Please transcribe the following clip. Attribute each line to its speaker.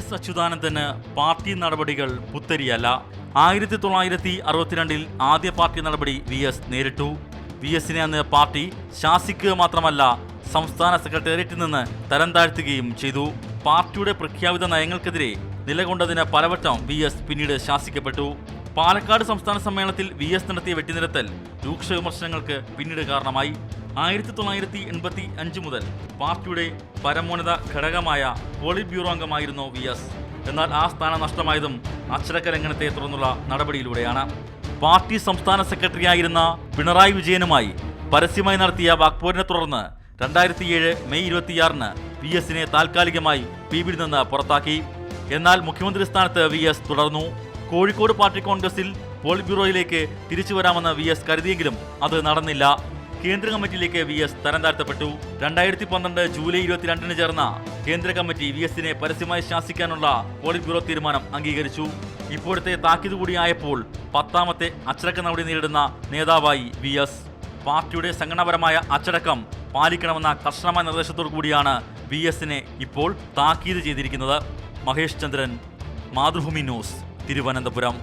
Speaker 1: S അച്യുതാനന്ദന് party നടപടികൾ പുത്തരിയല്ല. ആയിരത്തി തൊള്ളായിരത്തി അറുപത്തിരണ്ടിൽ ആദ്യ പാർട്ടി നടപടി വി എസ് നേരിട്ടു. വി എസിനെ അന്ന് പാർട്ടി ശാസിക്കുക മാത്രമല്ല സംസ്ഥാന സെക്രട്ടേറിയറ്റിൽ നിന്ന് തരം താഴ്ത്തുകയും ചെയ്തു. പാർട്ടിയുടെ പ്രഖ്യാപിത നയങ്ങൾക്കെതിരെ നിലകൊണ്ടതിന് പലവട്ടം വി എസ് പിന്നീട് ശാസിക്കപ്പെട്ടു. പാലക്കാട് സംസ്ഥാന സമ്മേളനത്തിൽ വി എസ് നടത്തിയ വെട്ടിനിരത്തൽ രൂക്ഷ വിമർശനങ്ങൾക്ക് പിന്നീട് കാരണമായി. ആയിരത്തി തൊള്ളായിരത്തി എൺപത്തി അഞ്ച് മുതൽ പാർട്ടിയുടെ പരമോന്നത ഘടകമായ പോളിറ്റ് ബ്യൂറോ അംഗമായിരുന്നു വി എസ്. എന്നാൽ ആ സ്ഥാനം നഷ്ടമായതും അച്ചടക്ക ലംഘനത്തെ തുടർന്നുള്ള നടപടിയിലൂടെയാണ്. പാർട്ടി സംസ്ഥാന സെക്രട്ടറിയായിരുന്ന പിണറായി വിജയനുമായി പരസ്യമായി നടത്തിയ വാക്പോരിനെ തുടർന്ന് രണ്ടായിരത്തി ഏഴ് മെയ് ഇരുപത്തിയാറിന് വി എസിനെ താൽക്കാലികമായി പി ബിയിൽ നിന്ന് പുറത്താക്കി. എന്നാൽ മുഖ്യമന്ത്രി സ്ഥാനത്ത് വി എസ് തുടർന്നു. കോഴിക്കോട് പാർട്ടി കോൺഗ്രസിൽ പോളിറ്റ് ബ്യൂറോയിലേക്ക് തിരിച്ചു വരാമെന്ന് വി എസ് കരുതിയെങ്കിലും അത് നടന്നില്ല. കേന്ദ്ര കമ്മിറ്റിയിലേക്ക് വി എസ് തരം താഴ്ത്തപ്പെട്ടു രണ്ടായിരത്തി പന്ത്രണ്ട് ജൂലൈ ഇരുപത്തിരണ്ടിന് ചേർന്ന കേന്ദ്ര കമ്മിറ്റി വി എസിനെ പരസ്യമായി ശാസിക്കാനുള്ള പോളിറ്റ് ബ്യൂറോ തീരുമാനം അംഗീകരിച്ചു. ഇപ്പോഴത്തെ താക്കീത് കൂടിയായപ്പോൾ പത്താമത്തെ അച്ചടക്ക നടപടി നേരിടുന്ന നേതാവായി വി എസ്. പാർട്ടിയുടെ സംഘടനാപരമായ അച്ചടക്കം പാലിക്കണമെന്ന കർശനമായ നിർദ്ദേശത്തോടു കൂടിയാണ് വി എസിനെ ഇപ്പോൾ താക്കീത് ചെയ്തിരിക്കുന്നത്. മഹേഷ് ചന്ദ്രൻ മാതൃഭൂമി ന്യൂസ് തിരുവനന്തപുരം.